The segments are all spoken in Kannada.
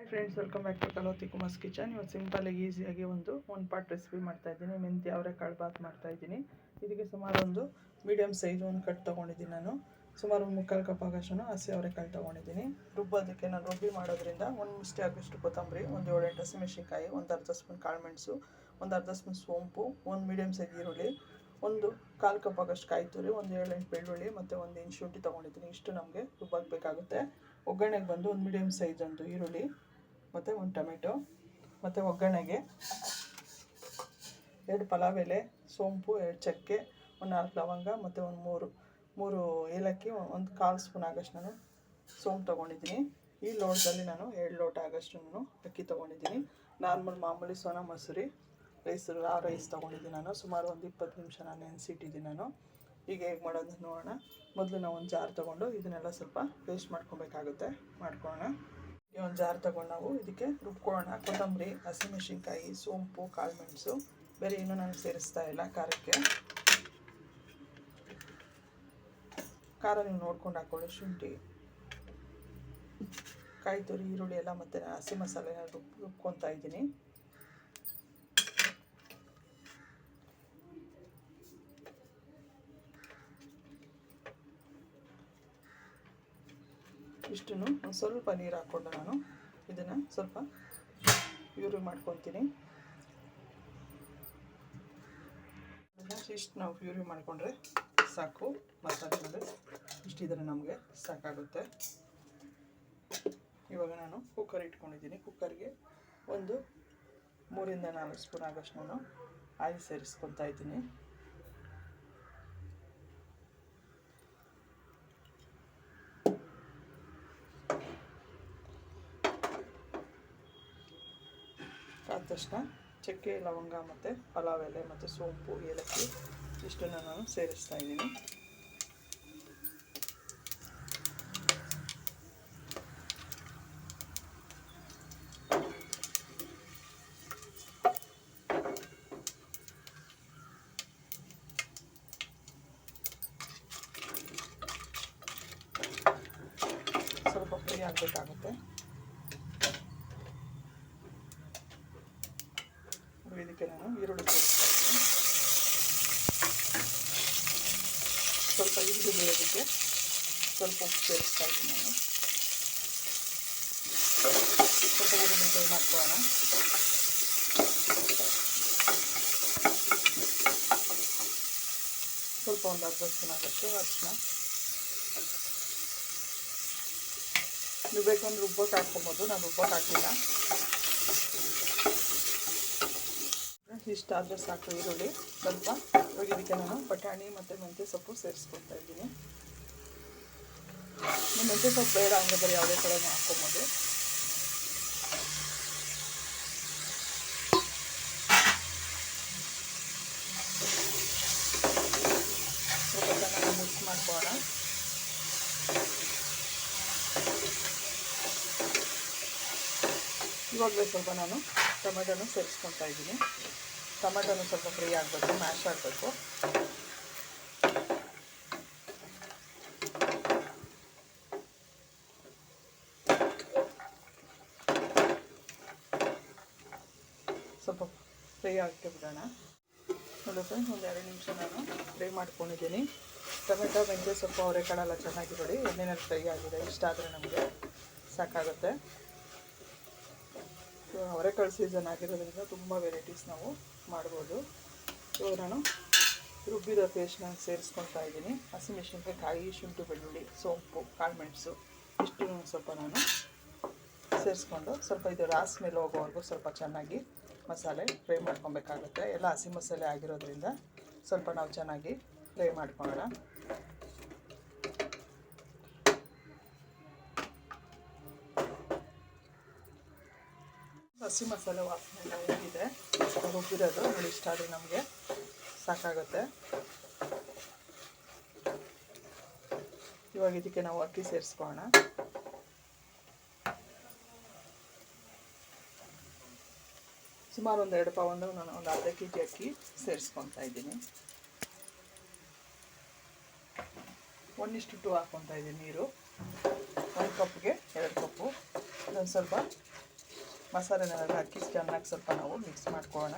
Hi friends welcome back to Kaloti Kumar's kitchen ಇವತ್ತು ಸಿಂಪಲಾಗಿ ಈಸಿಯಾಗಿ ಒಂದು ಒನ್ ಪಾರ್ಟ್ ರೆಸಿಪಿ ಮಾಡ್ತಾ ಇದ್ದೀನಿ. ಮೆಂತ್ಯ ಅವರೆಕಾಳು ಬಾತ್ ಮಾಡ್ತಾ ಇದ್ದೀನಿ. ಇದಕ್ಕೆ ಸುಮಾರು ಒಂದು ಮೀಡಿಯಮ್ ಸೈಜ್ ಒಂದು ಕಟ್ ತೊಗೊಂಡಿದ್ದೀನಿ ನಾನು. ಸುಮಾರು ಒಂದು ಮುಕ್ಕಾಲು ಕಪ್ ಆಗೋಷ್ಟು ಹಸಿ ಅವರೆಕಾಳು ತೊಗೊಂಡಿದ್ದೀನಿ. ರುಬ್ಬೋದಕ್ಕೆ ನಾನು ರುಬ್ಬಿ ಮಾಡೋದ್ರಿಂದ ಒಂದು ಮುಷ್ಟಿ ಆಗೋಷ್ಟು ಕೊತ್ತಂಬರಿ, ಒಂದು ಏಳೆಂಟು ಹಸಿಮೆಣಸಿನ್ಕಾಯಿ ಒಂದು ಅರ್ಧ ಸ್ಪೂನ್ ಕಾಳುಮೆಣಸು ಒಂದು ಅರ್ಧ ಸ್ಪೂನ್ ಸೋಂಪು, ಒಂದು ಮೀಡಿಯಮ್ ಸೈಜ್ ಈರುಳ್ಳಿ, ಒಂದು ಕಾಲು ಕಪ್ ಆಗೋಷ್ಟು ಕಾಯಿ ತುರಿ, ಒಂದು ಏಳೆಂಟು ಬೆಳ್ಳುಳ್ಳಿ ಮತ್ತು ಒಂದು ಇಂಚು ಶುಂಠಿ ತೊಗೊಂಡಿದ್ದೀನಿ. ಇಷ್ಟು ನಮಗೆ ರುಬ್ಬಕ್ಕೆ ಬೇಕಾಗುತ್ತೆ. ಒಗ್ಗರಣೆಗೆ ಬಂದು ಒಂದು ಮೀಡಿಯಮ್ ಸೈಜ್ ಒಂದು ಈರುಳ್ಳಿ. ಮತ್ತು ಒಂದು ಟೊಮೆಟೊ, ಮತ್ತು ಒಗ್ಗರಣೆಗೆ ಎರಡು ಪಲಾವ್ ಎಲೆ ಸೋಂಪು, ಎರಡು ಚಕ್ಕೆ, ಒಂದು ನಾಲ್ಕು ಲವಂಗ, ಮತ್ತು ಒಂದು ಮೂರು ಮೂರು ಏಲಕ್ಕಿ, ಒಂದು ಕಾಲು ಸ್ಪೂನ್ ಆಗಷ್ಟು ನಾನು ಸೋಂಪು ತೊಗೊಂಡಿದ್ದೀನಿ. ಈ ಲೋಟದಲ್ಲಿ ನಾನು ಎರಡು ಲೋಟ ಆಗಷ್ಟು ನಾನು ಅಕ್ಕಿ ತೊಗೊಂಡಿದ್ದೀನಿ. ನಾರ್ಮಲ್ ಮಾಮೂಲಿ ಸೋನಾ ಮಸೂರಿ, ರೈಸ್ ಆ ರೈಸ್ ತೊಗೊಂಡಿದ್ದೀನಿ ನಾನು. ಸುಮಾರು ಒಂದು ಇಪ್ಪತ್ತು ನಿಮಿಷ ನಾನು ನೆನೆಸಿಟ್ಟಿದ್ದೀನಿ ನಾನು. ಈಗ ಹೇಗೆ ಮಾಡೋದು ನೋಡೋಣ. ಮೊದಲು ನಾವು ಒಂದು ಜಾರ್ ತೊಗೊಂಡು ಇದನ್ನೆಲ್ಲ ಸ್ವಲ್ಪ ಪೇಸ್ಟ್ ಮಾಡ್ಕೊಬೇಕಾಗುತ್ತೆ. ಮಾಡ್ಕೊಳ್ಳೋಣ. ಈ ಒಂದು ಜಾರ್ ತಗೊಂಡು ನಾವು ಇದಕ್ಕೆ ರುಬ್ಕೊಳ್ಳೋಣ ಕೊತ್ತಂಬರಿ, ಹಸಿಮೆಣಸಿನ್ಕಾಯಿ, ಸೋಂಪು, ಕಾಳುಮೆಣಸು, ಬೇರೆ ಏನೂ ನಾನು ಸೇರಿಸ್ತಾ ಇಲ್ಲ ಖಾರಕ್ಕೆ. ಖಾರ ನೀವು ನೋಡ್ಕೊಂಡು ಹಾಕೊಳ್ಳಿ, ಶುಂಠಿ, ಕಾಯಿ ತುರಿ, ಈರುಳ್ಳಿ ಎಲ್ಲ ಮತ್ತು ಹಸಿ ಮಸಾಲೆ ರುಬ್, ರುಬ್ಕೊತಾ ಇದ್ದೀನಿ. ಒಂದು ಸ್ವಲ್ಪ ನೀರು ಹಾಕ್ಕೊಂಡು ನಾನು. ಇದನ್ನು ಸ್ವಲ್ಪ ಯೂರಿ ಮಾಡ್ಕೊತೀನಿ ಇಷ್ಟು ನಾವು ಪ್ಯೂರಿ ಮಾಡಿಕೊಂಡ್ರೆ ಸಾಕು. ಮಸಾಲೆ ಇಷ್ಟು ಇಷ್ಟಿದ್ರೆ ನಮಗೆ ಸಾಕಾಗುತ್ತೆ. ಇವಾಗ ನಾನು ಕುಕ್ಕರ್ ಇಟ್ಕೊಂಡಿದ್ದೀನಿ. ಕುಕ್ಕರ್ಗೆ ಒಂದು ಮೂರಿಂದ ನಾಲ್ಕು ಸ್ಪೂನ್ ಆಗೋಷ್ಟು ನಾನು ಆಯಿಲ್ ಸೇರಿಸ್ಕೊತಾ ಇದ್ದೀನಿ. ತಕ್ಷಣ ಚಕ್ಕೆ, ಲವಂಗ ಮತ್ತು ಪಲಾವ್ ಎಲೆ ಮತ್ತು ಸೋಂಪು, ಏಲಕ್ಕಿ ಇಷ್ಟನ್ನು ನಾನು ಸೇರಿಸ್ತಾ ಇದ್ದೀನಿ. ಸ್ವಲ್ಪ ಫ್ರೈ ಆಗಬೇಕಾಗುತ್ತೆ. ಇದಕ್ಕೆ ನಾನು ಈರುಳ್ಳಿ ಸೇರಿಸ್ತಾ ಇದ್ದೀನಿ. ಸ್ವಲ್ಪ ಈರುಳ್ಳಿ ಬೇಯೋದಕ್ಕೆ ಸ್ವಲ್ಪ ಉಪ್ಪು ಸೇರಿಸ್ತಾ ಇದ್ದೀನಿ ನಾನು. ಸ್ವಲ್ಪ ಈರುಳ್ಳಿ ಫ್ರೈ ಮಾಡ್ಕೊಳ್ಳೋಣ. ಸ್ವಲ್ಪ ಒಂದು ಅರ್ಧ ಸ್ಪೂನ್ ಆಗುತ್ತೆ ಅರ್ಶಿನ ನೀವು ಬೇಕಂದ್ರೆ ರುಬ್ಬಕ್ಕೆ ಹಾಕ್ಕೊಬೋದು, ನಾನು ರುಬ್ಬಕ್ಕೆ ಹಾಕಿಲ್ಲ. ಇಷ್ಟಾದರೆ ಸಾಕು ಈರುಳ್ಳಿ, ಸ್ವಲ್ಪ. ಇವಾಗ ಇದಕ್ಕೆ ನಾನು ಬಟಾಣಿ ಮತ್ತು ಮೆಂತ್ಯ ಸೊಪ್ಪು ಸೇರಿಸ್ಕೊಳ್ತಾ ಇದ್ದೀನಿ. ಮೆಂತ್ಯ ಸೊಪ್ಪು ಬೇಡ ಅಂದರೆ ಬರೀ ಯಾವುದೇ ಕಡೆ ಹಾಕ್ಕೊಬೋದು. ಮಿಕ್ಸ್ ಇವಾಗಲೇ ಸ್ವಲ್ಪ ನಾನು ಟೊಮೆಟೊನು ಸೇರಿಸ್ಕೊತಾ ಇದ್ದೀನಿ. ಟೊಮೆಟೊನು ಸ್ವಲ್ಪ ಫ್ರೈ ಆಗಬೇಕು, ಮ್ಯಾಶ್ ಆಗಬೇಕು. ಸ್ವಲ್ಪ ಫ್ರೈ ಆಗಕ್ಕೆ ಬಿಡೋಣ ನೋಡಿ ಫ್ರೆಂಡ್ಸ್ ಒಂದು ಎರಡು ನಿಮಿಷ ನಾನು ಫ್ರೈ ಮಾಡ್ಕೊಂಡಿದ್ದೀನಿ. ಟೊಮೆಟೊ, ಮೆಂತ್ಯ ಸ್ವಲ್ಪ ಅವರೆಕಾಳೆಲ್ಲ ಚೆನ್ನಾಗಿ ಬಿಡಿ ಎಣ್ಣೆನಲ್ಲಿ ಫ್ರೈ ಆಗಿದೆ. ಇಷ್ಟ ಆದರೆ ನಮಗೆ ಸಾಕಾಗುತ್ತೆ. ಅವರೆಕಾಳು ಸೀಸನ್ ಆಗಿರೋದ್ರಿಂದ ತುಂಬ ವೆರೈಟೀಸ್ ನಾವು ಮಾಡ್ಬೋದು. ಇವಾಗ ನಾನು ರುಬ್ಬಿರೋ ಪೇಸ್ಟ್ನ ಸೇರಿಸ್ಕೊಳ್ತಾ ಇದ್ದೀನಿ. ಹಸಿಮೆಣಸಿನ್ಕಾಯಿ ಕಾಯಿ, ಶುಂಠಿ, ಬೆಳ್ಳುಳ್ಳಿ, ಸೋಂಪು ಕಾಳುಮೆಣಸು ಇಷ್ಟು ಸ್ವಲ್ಪ ನಾನು ಸೇರಿಸ್ಕೊಂಡು ಸ್ವಲ್ಪ ಇದು ರಾಸ್ ಮೇಲೆ ಹೋಗೋವರೆಗೂ ಸ್ವಲ್ಪ ಚೆನ್ನಾಗಿ ಮಸಾಲೆ ಫ್ರೈ ಮಾಡ್ಕೊಬೇಕಾಗುತ್ತೆ. ಎಲ್ಲ ಹಸಿ ಮಸಾಲೆ ಆಗಿರೋದ್ರಿಂದ ಸ್ವಲ್ಪ ನಾವು ಚೆನ್ನಾಗಿ ಫ್ರೈ ಮಾಡ್ಕೊಳ್ಳೋಣ. ಹಸಿ ಮಸಾಲೆ ವಾಸನೆ ಹೋಗಿದೆ? ಹೋಗಿರೋದು ಇಷ್ಟ ಆದರೆ ನಮಗೆ. ಸಾಕಾಗುತ್ತೆ. ಇವಾಗ ಇದಕ್ಕೆ ನಾವು ಅಕ್ಕಿ ಸೇರಿಸ್ಕೋಣ ಸುಮಾರು ಒಂದು ಎರಡು ಪೌಂಡು ನಾನು ಒಂದು ಅರ್ಧ ಕೆ ಜಿ ಅಕ್ಕಿ ಸೇರಿಸ್ಕೊತಾ ಇದ್ದೀನಿ. ಒಂದಿಷ್ಟು ಟು ಹಾಕ್ಕೊತಾ ಇದ್ದೀನಿ ನೀರು. ಒಂದು ಕಪ್ಗೆ ಎರಡು ಕಪ್ಪು ಅದೊಂದು ಸ್ವಲ್ಪ ಮಸಾಲೆನೆಲ್ಲ ಹಾಕಿ ಚೆನ್ನಾಗಿ ಸ್ವಲ್ಪ ನಾವು ಮಿಕ್ಸ್ ಮಾಡ್ಕೊಳ್ಳೋಣ.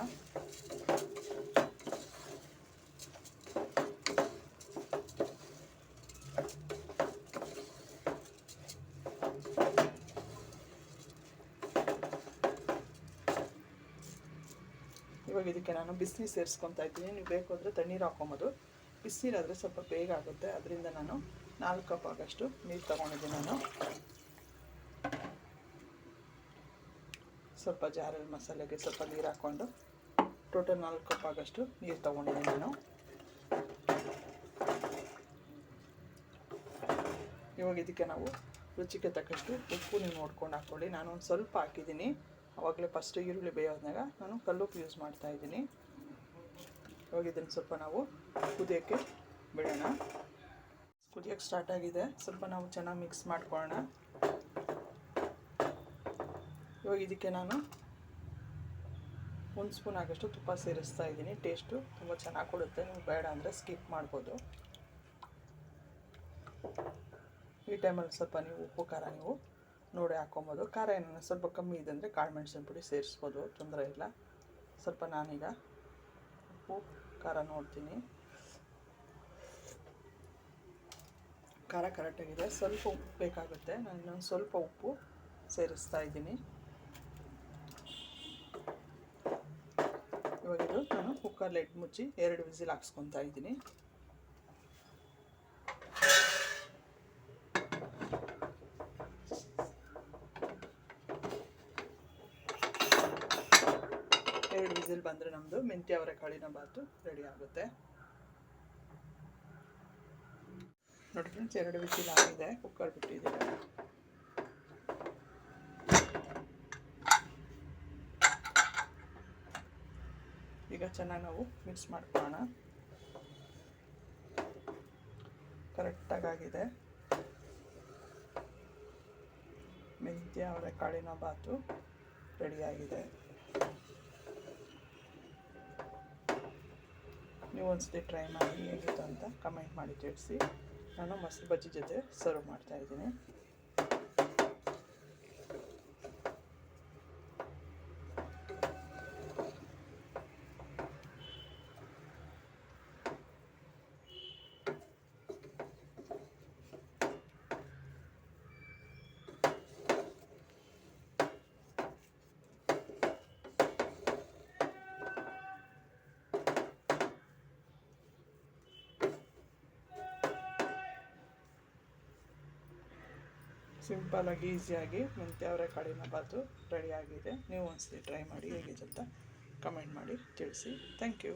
ಇವಾಗ ಇದಕ್ಕೆ ನಾನು ಬಿಸಿನೀರು ಸೇರಿಸ್ಕೊತಾ ಇದ್ದೀನಿ. ನೀವು ಬೇಕು ಅಂದರೆ ತಣ್ಣೀರು ಹಾಕೊಬೋದು ಬಿಸಿನೀರಾದರೆ ಸ್ವಲ್ಪ ಬೇಗ ಆಗುತ್ತೆ. ಅದರಿಂದ ನಾನು ನಾಲ್ಕು ಕಪ್ ಆಗಷ್ಟು ನೀರು ತೊಗೊಂಡಿದ್ದೀನಿ ನಾನು. ಸ್ವಲ್ಪ ಜಾರಲ್ಲಿ ಮಸಾಲೆಗೆ ಸ್ವಲ್ಪ ನೀರು ಹಾಕ್ಕೊಂಡು ಟೋಟಲ್ ನಾಲ್ಕು ಕಪ್ ಆಗಷ್ಟು ನೀರು ತೊಗೊಂಡಿದ್ದೀನಿ ನಾನು. ಇವಾಗ ಇದಕ್ಕೆ ನಾವು ರುಚಿಗೆ ತಕ್ಕಷ್ಟು ಉಪ್ಪು ನೀವು ನೋಡ್ಕೊಂಡು ಹಾಕ್ಕೊಳ್ಳಿ ನಾನು ಒಂದು ಸ್ವಲ್ಪ ಹಾಕಿದ್ದೀನಿ. ಆವಾಗಲೇ ಫಸ್ಟ್ ಈರುಳ್ಳಿ ಬೇಯೋದ್ನಾಗ ನಾನು ಕಲ್ಲುಪ್ಪು ಯೂಸ್ ಮಾಡ್ತಾ ಇದ್ದೀನಿ. ಇವಾಗ ಇದನ್ನು ಸ್ವಲ್ಪ ನಾವು ಕುದಿಯೋಕ್ಕೆ ಬಿಡೋಣ. ಕುದಿಯೋಕ್ಕೆ ಸ್ಟಾರ್ಟ್ ಆಗಿದೆ. ಸ್ವಲ್ಪ ನಾವು ಚೆನ್ನಾಗಿ ಮಿಕ್ಸ್ ಮಾಡ್ಕೊಳ್ಳೋಣ. ಇವಾಗ ಇದಕ್ಕೆ ನಾನು ಒಂದು ಸ್ಪೂನ್ ಆಗೋಷ್ಟು ತುಪ್ಪ ಸೇರಿಸ್ತಾ ಇದ್ದೀನಿ. ಟೇಸ್ಟು ತುಂಬ ಚೆನ್ನಾಗಿ ಕೊಡುತ್ತೆ. ನೀವು ಬೇಡ ಅಂದರೆ ಸ್ಕಿಪ್ ಮಾಡ್ಬೋದು. ಈ ಟೈಮಲ್ಲಿ ಸ್ವಲ್ಪ ನೀವು ಉಪ್ಪು, ಖಾರ ನೀವು ನೋಡಿ ಹಾಕೊಬೋದು. ಖಾರ ಏನಾರ ಸ್ವಲ್ಪ ಕಮ್ಮಿ ಇದೆ ಅಂದರೆ ಕಾಳು, ಮೆಣಸಿನ ಪುಡಿ ಸೇರಿಸ್ಬೋದು. ತೊಂದರೆ ಇಲ್ಲ. ಸ್ವಲ್ಪ ನಾನೀಗ ಉಪ್ಪು, ಖಾರ ನೋಡ್ತೀನಿ. ಖಾರ ಕರೆಕ್ಟಾಗಿದೆ ಸ್ವಲ್ಪ ಉಪ್ಪು ಬೇಕಾಗುತ್ತೆ. ನಾನು ಇನ್ನೊಂದು ಸ್ವಲ್ಪ ಉಪ್ಪು ಸೇರಿಸ್ತಾ ಇದ್ದೀನಿ ಇವಾಗ ಇದು ನಾನು ಕುಕ್ಕರ್ ಲೆಡ್ ಮುಚ್ಚಿ ಎರಡು ವಿಸಿಲ್ ಹಾಕ್ಸ್ಕೊತಾ ಇದ್ದೀನಿ. ಎರಡು ವಿಸಿಲ್ ಬಂದರೆ ನಮ್ಮದು ಮೆಂತ್ಯ ಅವರೆಕಾಳಿನ ಬಾತು ರೆಡಿ ಆಗುತ್ತೆ. ನೋಡಿ ಫ್ರೆಂಡ್ಸ್ ಎರಡು ವಿಸಿಲ್ ಆಗಿದೆ ಕುಕ್ಕರ್ ಬಿಟ್ಟಿದ್ದೀವಿ ಈಗ ಚೆನ್ನಾಗಿ ನಾವು ಮಿಕ್ಸ್ ಮಾಡ್ಕೊಳ್ಳೋಣ. ಕರೆಕ್ಟಾಗಿ ಆಗಿದೆ ಮೆಂತ್ಯ, ಅವರೆಕಾಳಿನ ಬಾತು ರೆಡಿಯಾಗಿದೆ. ನೀವು ಒಂದ್ಸತಿ ಟ್ರೈ ಮಾಡಿ ಹೇಗಿತ್ತು ಅಂತ ಕಮೆಂಟ್ ಮಾಡಿ ತಿಳಿಸಿ. ನಾನು ಮೊಸರು ಬಜ್ಜಿ ಜೊತೆ ಸರ್ವ್ ಮಾಡ್ತಾ ಸಿಂಪಲಾಗಿ ಈಸಿಯಾಗಿ ಮೆಂತ್ಯ ಅವರೆಕಾಳಿನ ಬಾತು ರೆಡಿಯಾಗಿದೆ ನೀವು ಒಂದ್ಸಲಿ ಟ್ರೈ ಮಾಡಿ ಹೇಗಿದೆ ಅಂತ ಕಮೆಂಟ್ ಮಾಡಿ ತಿಳಿಸಿ. Thank you